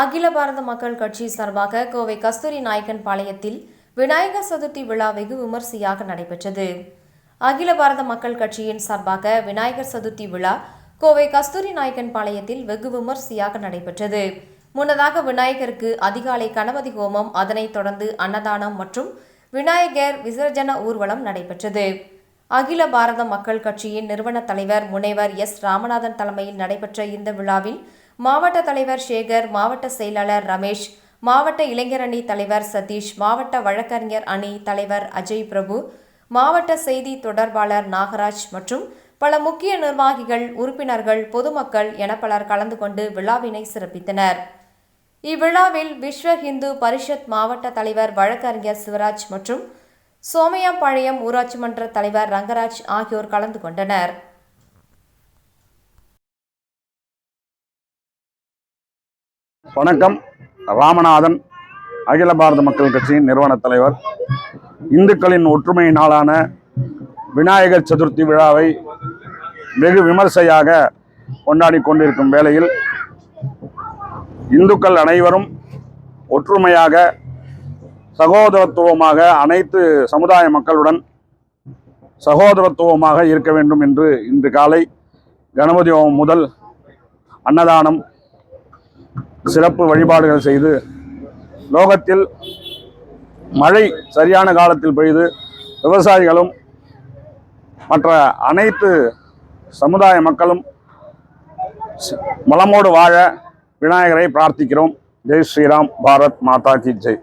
அகில பாரத மக்கள் கட்சி சார்பாக கோவை கஸ்தூரி நாயக்கன் பாளையத்தில் விநாயகர் சதுர்த்தி விழா வெகு விமரிசையாக நடைபெற்றது. அகில பாரத மக்கள் கட்சியின் சார்பாக விநாயகர் சதுர்த்தி விழா கோவை கஸ்தூரி நாயக்கன் பாளையத்தில் வெகு விமரிசையாக நடைபெற்றது. முன்னதாக விநாயகருக்கு அதிகாலை கணபதி ஹோமம் அதனைத் தொடர்ந்து அன்னதானம் மற்றும் விநாயகர் விசர்ஜன ஊர்வலம் நடைபெற்றது. அகில பாரத மக்கள் கட்சியின் நிறுவன தலைவர் முனைவர் எஸ். ராமநாதன் தலைமையில் நடைபெற்ற இந்த விழாவில் மாவட்ட தலைவர் சேகர் மாவட்ட செயலாளர் ரமேஷ் மாவட்ட இளைஞர் அணி தலைவர் சதீஷ் மாவட்ட வழக்கறிஞர் அணி தலைவர் அஜய் பிரபு மாவட்ட செய்தி தொடர்பாளர் நாகராஜ் மற்றும் பல முக்கிய நிர்வாகிகள் உறுப்பினர்கள் பொதுமக்கள் என பலர் கலந்து கொண்டு விழாவினை சிறப்பித்தனர். இவ்விழாவில் விஸ்வ ஹிந்து பரிஷத் மாவட்ட தலைவர் வழக்கறிஞர் சிவராஜ் மற்றும் சோமையாம்பாளையம் ஊராட்சி மன்ற தலைவர் ரங்கராஜ் ஆகியோர் கலந்து கொண்டனர். வணக்கம். ராமநாதன் அகில பாரத மக்கள் கட்சியின் நிறுவன தலைவர். இந்துக்களின் ஒற்றுமை நாளான விநாயகர் சதுர்த்தி விழாவை வெகு விமர்சையாக கொண்டாடி கொண்டிருக்கும் வேளையில் இந்துக்கள் அனைவரும் ஒற்றுமையாக சகோதரத்துவமாக அனைத்து சமுதாய மக்களுடன் சகோதரத்துவமாக இருக்க வேண்டும் என்று இன்று காலை கணபதி ஹோமம் முதல் அன்னதானம் சிறப்பு வழிபாடுகள் செய்து லோகத்தில் மழை சரியான காலத்தில் பெய்து விவசாயிகளும் மற்ற அனைத்து சமுதாய மக்களும் மலமோடு வாழ விநாயகரை பிரார்த்திக்கிறோம். ஜெய் ஸ்ரீராம் பாரத் மாதா கி ஜெய்.